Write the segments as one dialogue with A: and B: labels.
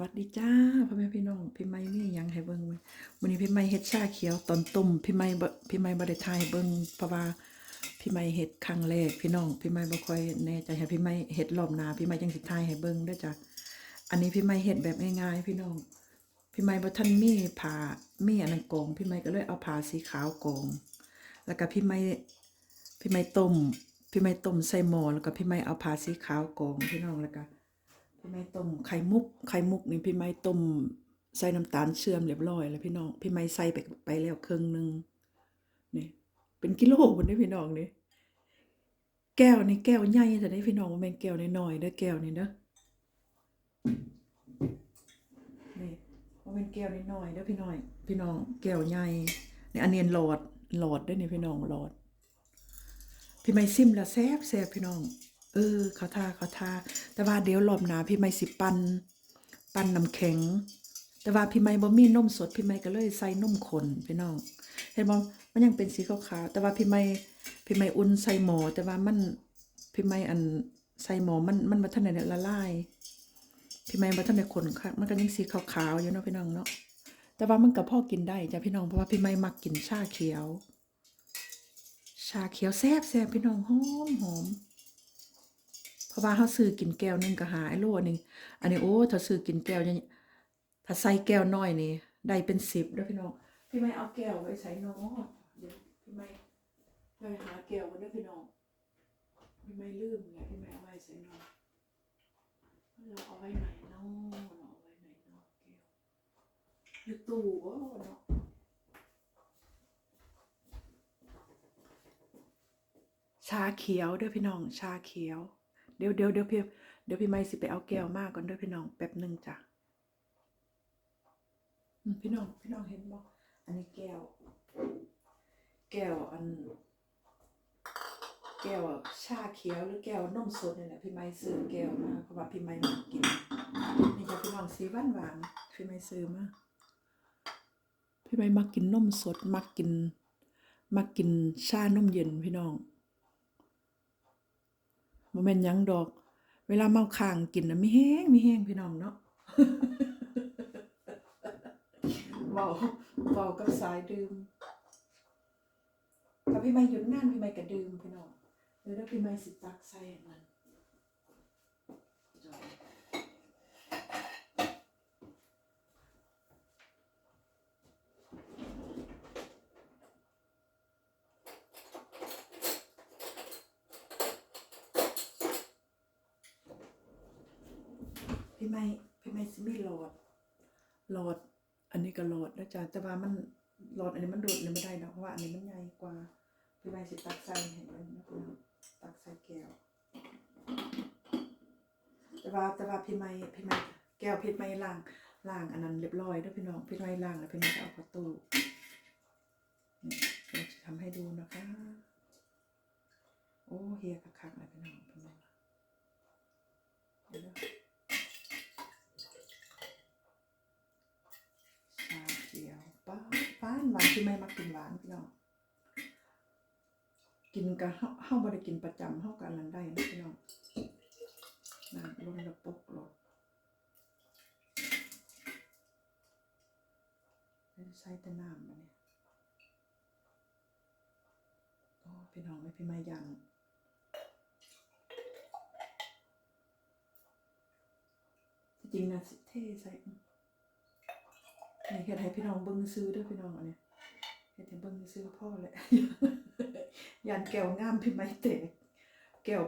A: วัสดีจ้าพ่อแม่พี่น้องพี่ไม่มียังให้เบิ่งมื้อมื้อนี้พี่ไม่เฮ็ดชาเขียวตอนต้มพี่ไม่พี่ไม่บ่ได้ถ่ายเบิ่งเพราะว่าพี่ไม่เฮ็ดครั้งแรกพี่น้องพี่ไม่บ่ค่อยแน่ใจให้พี่ไม่เฮ็ดรอบหน้าพี่ไม่จังสิถ่ายให้เบิ่งด้อจ้ะอันนี้พี่ไม่เฮ็ดแบบง่ายๆพี่น้องพี่ไม่บ่ทันมีผ้ามีอันนั้นกองพี่ไม่ก็เลยเอาผ้าสีขาวกองแล้วก็พี่ไม่พี่ไม่ต้มพี่ไม่ต้มใส่หม้อแล้วก็พี่ไม่เอาผ้าสีขาวกองพี่น้องแล้วก็ พี่ไม้ต้มไข่มุก ไข่มุกนี่พี่ไม้ต้มใส่น้ำตาลเชื่อมเรียบร้อยแล้วพี่น้อง พี่ไม้ใส่ไปไปแล้วครึ่งหนึ่งนี่เป็นกิโลคนนี้พี่น้องนี่แก้วนี่แก้วใหญ่แต่ได้พี่น้องมันเป็นแก้วน้อยๆเด้แก้วนี่เด้อนี่มันเป็นแก้วน้อยๆเด้อพี่น้อย พี่น้องแก้วใหญ่นี่อันนี้หลอดหลอดเด้อนี่พี่น้องหลอดพี่ไม่ซิมแล้วแซ่บแซ่บพี่น้อง เออเขาทาเขาทาแต่ว่าเดี๋ยวรอบหนาพี่ไม่สิปันปันน้ำแข็ง แต่ว่าพี่ไม่บ่มีนมสดพี่ไม่ก็เลยใส่นมขนพี่น้องเห็นบ่มันยังเป็นสีขาวๆแต่ว่าพี่ไม่พี่ไม่อุ่นใส่หม้อแต่ว่ามันพี่ไม่อันใส่หม้อมันมันบ่ทันได้ละลายพี่ไม่บ่ทันได้ข้นค่ะมันก็ยังสีขาวๆอยู่เนาะพี่น้องเนาะแต่ว่ามันก็พอกินได้จ้ะพี่น้องเพราะว่าพี่ไม่มักกินชาเขียว ชาเขียวแซ่บแซ่บพี่น้องหอมหอม เพราะว่าเขาซื้อกินแก้วหนึ่งก็หาไอ้โลหนึ่งอันนี้โอ้ถ้าซื้อกินแก้วเนี่ยถ้าใส่แก้วน้อยนี่ได้เป็นสิบเด้อพี่น้องพี่ไม่เอาแก้วไว้ใส่น้องเดี๋ยวพี่ไม่ไปหาแก้วกันเด้อพี่น้องพี่ไม่ลืมเลยพี่ไม่เอาไว้ใส่น้องเราเอาไว้ไหนเนาะเราเอาไว้ไหนเนาะแก้วอยู่ตู้บ่เนาะชาเขียวเด้อพี่น้องชาเขียว เดี๋ยวเดี๋ยวเดี๋ยวพี่เดี๋ยวพี่ไม่สิไปเอาแก้วมากก่อนด้อพี่น้องแป๊บหนึ่งจ้ะพี่น้องพี่น้องเห็นบ่อันนี้แก้ว แก้วอัน แก้วชาเขียวหรือแก้วนมสดนี่แหละพี่ไม่ซื้อแก้วมาเพราะว่าพี่ไม่มักกินนี่จ้ะพี่น้องสีหวานหวานพี่ไม่ซื้อมาพี่ไม่มักกินนมสดมักกินมักกินชานมเย็นพี่น้อง บ่แม่นหยังดอก เวลาเมาค้างกินน่ะมีแห้งไม่แห้งพี่น้องเนาะเบาเบากับสายดื่มถ้าพี่ไม่หยุดนั่นพี่ไม่ก็ดื่มพี่น้องแล้วพี่ไม่สิตักใส่อันนั้ พี่ไม่พี่ไม่สิมีหลอด หลอด อันนี้ก็หลอดนะจ๊ะแต่ว่ามันหลอดอันนี้มันดูดเลยไม่ได้ดอกเพราะว่าอันนี้มันใหญ่กว่าพี่ไม่สิตักใส่ให้มันนะพี่น้องตักใส่แก้วแต่ว่าแต่ว่าพี่ไม่พี่ไม่แก้วพี่ไม่ล้างล้างอันนั้นเรียบร้อยด้วยพี่น้องพี่ไม่ล้างแล้วพี่ไม่จะเอาเข้าตู้เราจะทำให้ดูนะคะ โอ้เฮียคักๆเลยพี่น้องพี่ไม่เดี๋ยวนะ ชาเขียว ป้านหวานที่ไม่มักกินหวานพี่น้องกินกับเฮาเฮาบ่ได้กินประจำเฮากันนั้นได้นะพี่น้องน้ำลงระปกรถไม่ได้ใส่แต่น้ำมาเนี่ยโอ้พี่น้องไม่พี่ไม่ยังจริงนะเท่ใส่ นี่เฮ็ดให้พี่น้องเบิ่งซื้อเด้อพี่น้องอันเนี้ยเฮ็ดให้เบิ่งซื้อพ่อแหละยันแก้วงามพี่ไม้แตกแก้ว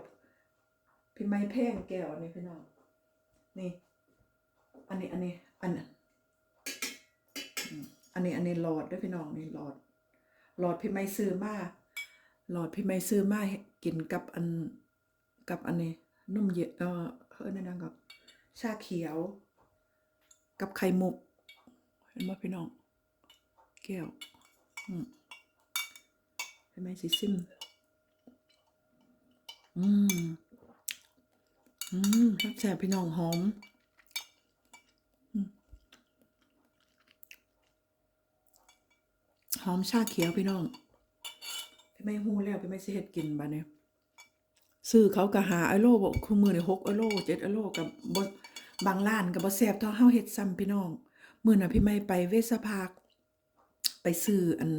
A: พี่ไม้แพงแก้วอันนี้พี่น้องนี่ อันนี้อันนี้อันอันนี้อันนี้หลอดด้วยพี่น้องนี่หลอด หลอดพี่ไม้ซื้อมาหลอดพี่ไม้ซื้อมากินกับอันกับอันนี้นมเย็นเออเฮ้ยนั่นนะกับชาเขียว กับไข่มุก เห็นไหมพี่น้องแก้วอืมเห็นไหมสีซิมอืมอืมแซ่บๆพี่น้องหอมอืมหอมชาเขียวพี่น้องพี่ไม่หูแล้วพี่ไม่สิเฮ็ดกินบาดเนี่ยซื้อเขาก็หาไอโลบอกคือมือในหกไอโลเจ็ดไอโลกับบบางร้านก็บ่แซ่บเท่าเฮาเฮ็ดซ้ำพี่น้อง มื้อน่ะพี่ไม่ไปเวสภาค ไปซื้ออัน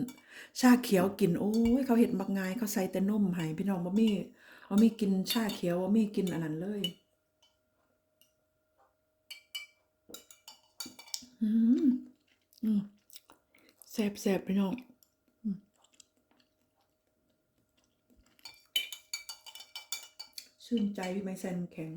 A: ชาเขียวกินโอ้ยเขาเฮ็ดบักงายเขาใส่แต่นมให้พี่น้องบ่มีบ่มีกินชาเขียวบ่มีกินอันนั้นเลยอืมอืมแซ่บๆพี่น้องชื่นใจพี่ไม้ใส่น้ำแข็ง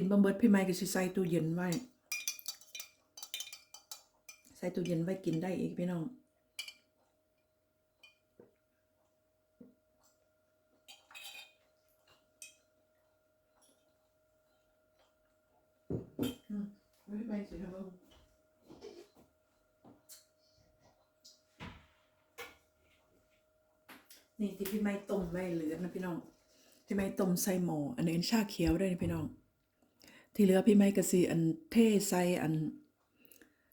A: กินบะเบิดพี่ไม้ก็สิใส่ตู้เย็นไว้ ใส่ตู้เย็นไว้กินได้อีกพี่น้องไม่ไปสิครับนี่ที่พี่ไม้ต้มไว้เหลือนะพี่น้องพี่ไม้ต้มใส่หม้ออันนี้ชาเขียวด้วยนะพี่น้อง ที่เหลือพี่ไม้ก็สิอันเทใส่อัน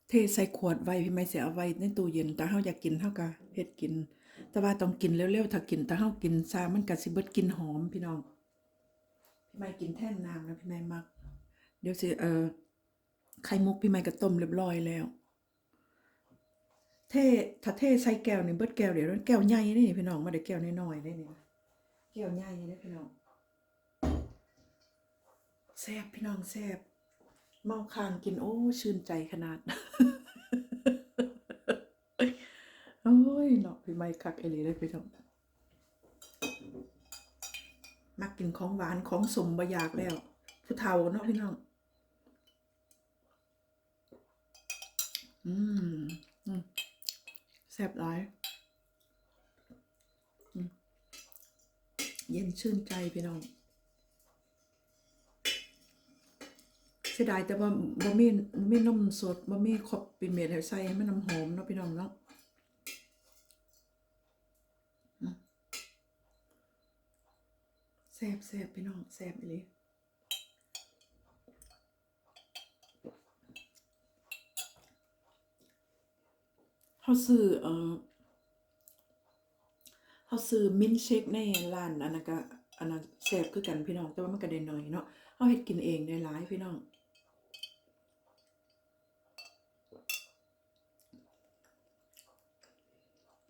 A: เทใส่ขวดไว้พี่ไม้สิเอาไว้ในตู้เย็นแต่เฮาอยากกินเฮาก็เฮ็ดกิน แต่ว่าต้องกินเร็วๆถ้ากินแต่เฮากินซามันก็สิเบิดกินหอมพี่น้องพี่ไม้กินแท่นน้ำนะพี่ไม้มัก เดี๋ยวสิเออไข่มุกพี่ไม้ก็ต้มเรียบร้อยแล้ว เทถ้าเทใส่แก้วนี่เบิดแก้วเดี๋ยวนั้นแก้วใหญ่นี่พี่น้องมาได้แก้วน้อยๆได้นี่แก้วใหญ่นี่พี่น้อง แซบพี่น้องแซบเมาคางกินโอ้ชื่นใจขนาด โอ้ยเนาะพี่ไม้คักเอลีเลยพี่น้องมักกินของหวานของสมบอยากแล้ว ผู้เฒ่าเนาะพี่น้อง อืมแซบหลายเย็นชื่นใจพี่น้อง เสียดายแต่ว่าบ่มีบ่มีนมสดบ่มีขอบปินเม็ดให้ใส่ให้มันน้ำหอมเนาะพี่น้องเนาะแซ่บแซ่บพี่น้องแซ่บอีหลีเขาซื้อเออเขาซื้อมิ้นเชคในร้านอันนั้นก็อันนั้นแซ่บคือกันพี่น้องแต่ว่ามันก็ได้น้อยเนาะเขาเฮ็ดกินเองได้หลายพี่น้อง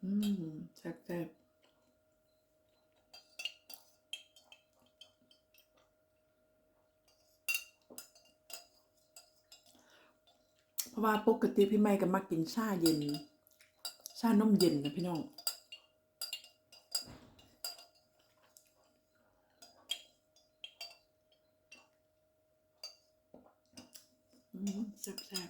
A: อืมแซ่บแซ่บเพราะว่าปกติพี่ไม่ก็มักกินชาเย็น ชานมเย็นนะพี่น้องอืมแซ่บแซ่บ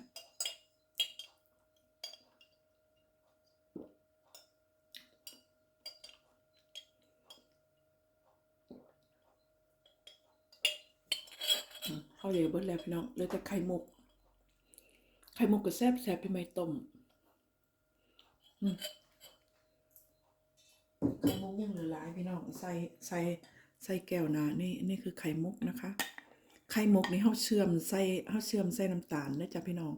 A: อืม ข้าวเหนียวเบิดแล้วพี่น้องเหลยแต่ไข่มุก ไข่มุกก็แซ่บแซ่บพี่ไม่ต้มไข่มุกยังเหลือหลายพี่น้องใส่ใส่ใส่แก้วนานี่นี่คือไข่มุกนะคะ ไข่มุกนี่เฮาเชื่อมใส่เฮาเชื่อมใส่น้ำตาลนะจ๊ะพี่น้อง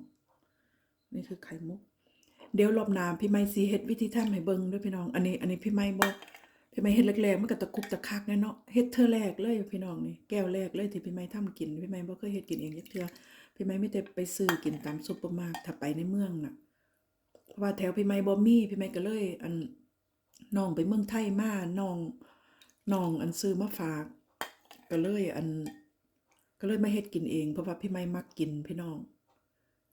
A: นี่คือไข่มุก เดี๋ยวรอบน้าพี่ไม่สิเฮ็ดวิธีทำให้เบิ่งด้วยพี่น้อง อันนี้ อันนี้พี่ไม่บ่ พี่ไม่เฮ็ดแรกๆมันก็ตะคุกตะคักแน่เนาะเฮ็ดเทื่อแรกเลยพี่น้องนี่แก้วแรกเลยที่พี่ไม่ทำกินพี่ไม่บ่เคยเฮ็ดกินเองจักเทื่อพี่ไม่ไมีแต่ไปซื้อกินตามซุปเปอร์มาร์เก็ตถ้าไปในเมืองน่ะเพราะว่าแถวพี่ไม่บ่มีพี่ไม่ก็เลย อันน้องไปเมืองไทยมาน้องน้องอันซื้อมาฝาก ก็เลยอัน ก็เลยมาเฮ็ดกินเอง เพราะว่าพี่ไม่มักกินพี่น้อง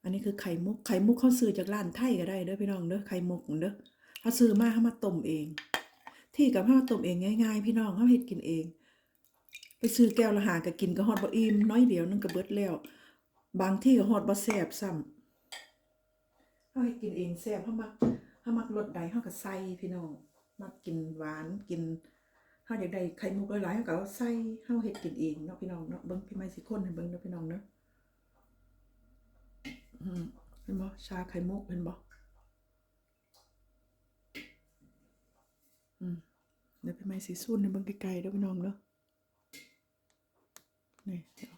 A: อันนี้คือไข่มุกไข่มุกเขาซื้อจากร้านไทยก็ได้เด้อพี่น้องเด้อไข่มุกเด้อเขาซื้อมาเขามาต้มเอง ที่กับเขาต้มเองง่าย ๆ พี่น้องเขาเฮ็ดกินเอง ไปซื้อแก้วละหาก็กินก็ฮอดบ่อิ่มน้อยเดียวนึงก็เบิดแล้ว บางที่ก็ฮอดบ่แซ่บซ้ำเขาเฮ็ดกินเองแซ่บเขามักเขามักรสใดเขาก็ใส่พี่น้องมักกินหวานกินเฮาอยากได้ไข่มุกหลายๆเฮาก็เอาใส่เฮาเฮ็ดกินเองเนาะพี่น้องเนาะเบิ่งพี่ไม้สิคนให้เบิ่งเด้อพี่น้องเนาะเห็นบ่ชาไข่มุกเห็นบ่อืม เดี๋ยวไปไม้สีสูนในบิ่งไกลๆเด้อพี่น้องเด้อนี่เดี๋ยว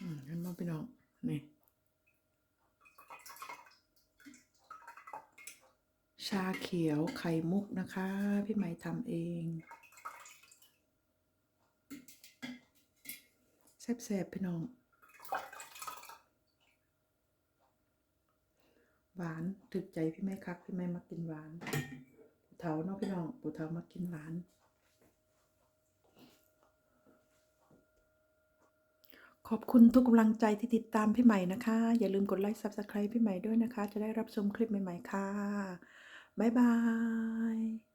A: อืมเห็นบ่พี่น้อง นี่ ชาเขียวไข่มุกนะคะ พี่ไหมทำเองแซ่บๆพี่น้อง หวาน ถึกใจพี่แม่คักพี่แม่มากินหวานปูเทาเนาะพี่น้องปูเทามากินหวาน ขอบคุณทุกกำลังใจที่ติดตามพี่ใหม่นะคะ อย่าลืมกดไลค์ Subscribe พี่ใหม่ด้วยนะคะ จะได้รับชมคลิปใหม่ๆค่ะ บ๊ายบาย